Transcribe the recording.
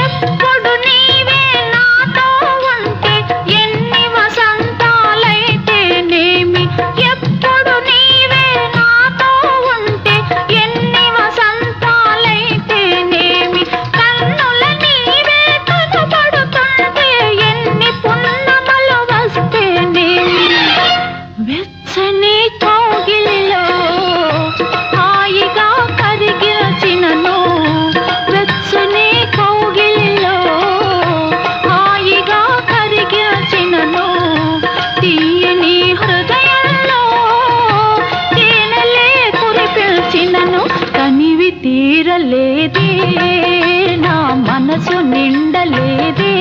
ఎప్పుడు నీవే లేదే నా మనసు నిండలేదే.